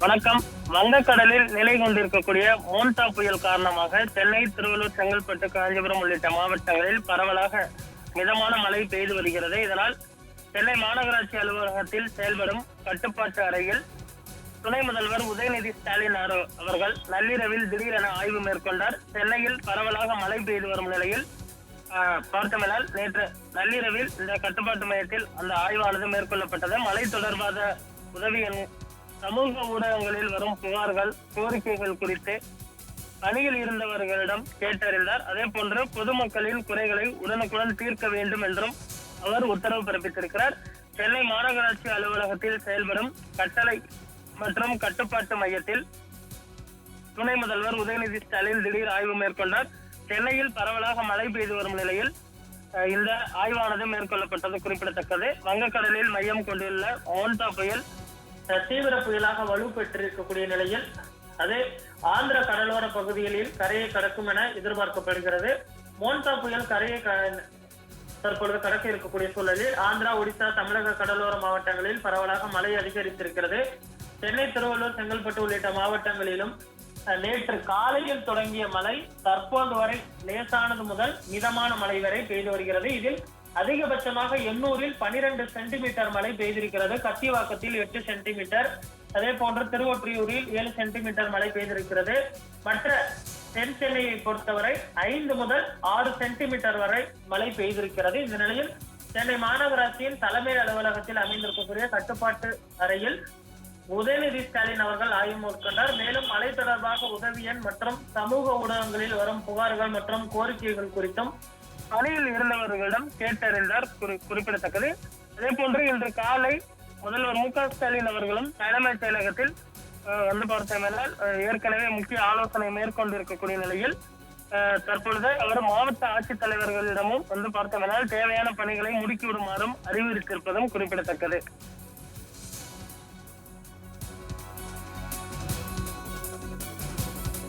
வணக்கம். வங்கக்கடலில் நிலை கொண்டிருக்கக்கூடிய மோன்டா புயல் காரணமாக சென்னை திருவள்ளூர் செங்கல்பட்டு காஞ்சிபுரம் உள்ளிட்ட மாவட்டங்களில் பரவலாக மிதமான மழை பெய்து வருகிறது. இதனால் சென்னை மாநகராட்சி அலுவலகத்தில் செயல்படும் கட்டுப்பாட்டு அறையில் துணை முதல்வர் உதயநிதி ஸ்டாலின் அவர்கள் நள்ளிரவில் திடீரென ஆய்வு மேற்கொண்டார். சென்னையில் பரவலாக மழை பெய்து வரும் நிலையில் ஆஹ், நேற்று நள்ளிரவில் இந்த கட்டுப்பாட்டு மையத்தில் அந்த ஆய்வானது மேற்கொள்ளப்பட்டது. மழை தொடர்பாக உதவி சமூக ஊடகங்களில் வரும் புகார்கள் கோரிக்கைகள் குறித்து பணியில் இருந்தவர்களிடம் கேட்டறிந்தார். அதே போன்று பொதுமக்களின் குறைகளை உடனுக்குடன் தீர்க்க வேண்டும் என்றும் அவர் உத்தரவு பிறப்பித்திருக்கிறார். சென்னை மாநகராட்சி அலுவலகத்தில் செயல்படும் கட்டளை மற்றும் கட்டுப்பாட்டு மையத்தில் துணை முதல்வர் உதயநிதி ஸ்டாலின் திடீர் ஆய்வு மேற்கொண்டார். சென்னையில் பரவலாக மழை பெய்து வரும் நிலையில் அஹ், இந்த ஆய்வானது மேற்கொள்ளப்பட்டது குறிப்பிடத்தக்கது. வங்கக்கடலில் மையம் கொண்டுள்ள ஓண்டா புயல் தீவிர புயலாக வலுப்பெற்றிருக்கக்கூடிய நிலையில் அது ஆந்திர கடலோர பகுதிகளில் கரையை கடக்கும் என எதிர்பார்க்கப்படுகிறது. மோன்டா புயல் கரையை தற்பொழுது கடக்க இருக்கக்கூடிய சூழலில் ஆந்திரா ஒடிசா தமிழக கடலோர மாவட்டங்களில் பரவலாக மழை அதிகரித்திருக்கிறது. சென்னை திருவள்ளூர் செங்கல்பட்டு உள்ளிட்ட மாவட்டங்களிலும் நேற்று காலையில் தொடங்கிய மழை தற்போது வரை லேசானது முதல் மிதமான மழை வரை பெய்து வருகிறது. இதில் அதிகபட்சமாக எண்ணூரில் பனிரெண்டு சென்டிமீட்டர் மழை பெய்திருக்கிறது. கத்திவாக்கத்தில் எட்டு சென்டிமீட்டர். அதே போன்று திருவொற்றியூரில் ஏழு சென்டிமீட்டர் மழை பெய்திருக்கிறது. மற்ற தென் சென்னையை பொறுத்தவரை ஐந்து முதல் ஆறு சென்டிமீட்டர் வரை மழை பெய்திருக்கிறது. இந்த நிலையில் சென்னை மாநகராட்சியின் தலைமை அலுவலகத்தில் அமைந்திருக்கக்கூடிய கட்டுப்பாட்டு அறையில் உதயநிதி ஸ்டாலின் அவர்கள் ஆய்வு மேற்கொண்டார். மேலும் மழை தொடர்பாக உதவி எண் மற்றும் சமூக ஊடகங்களில் வரும் புகார்கள் மற்றும் கோரிக்கைகள் குறித்தும் பணியில் இருந்தவர்களிடம் கேட்டறிந்தார். குறி- குறிப்பிடத்தக்கது. அதே போன்று இன்று காலை முதல்வர் மு க ஸ்டாலின் அவர்களும் தலைமைச் செயலகத்தில் வந்து பார்த்தோமென்றால் ஏற்கனவே முக்கிய ஆலோசனை மேற்கொண்டு இருக்கக்கூடிய நிலையில் தற்பொழுது அவர் மாவட்ட ஆட்சித்தலைவர்களிடமும் வந்து பார்த்தோமென்றால் தேவையான பணிகளை முடுக்கிவிடுமாறும் அறிவுறுத்தியிருப்பதும் குறிப்பிடத்தக்கது.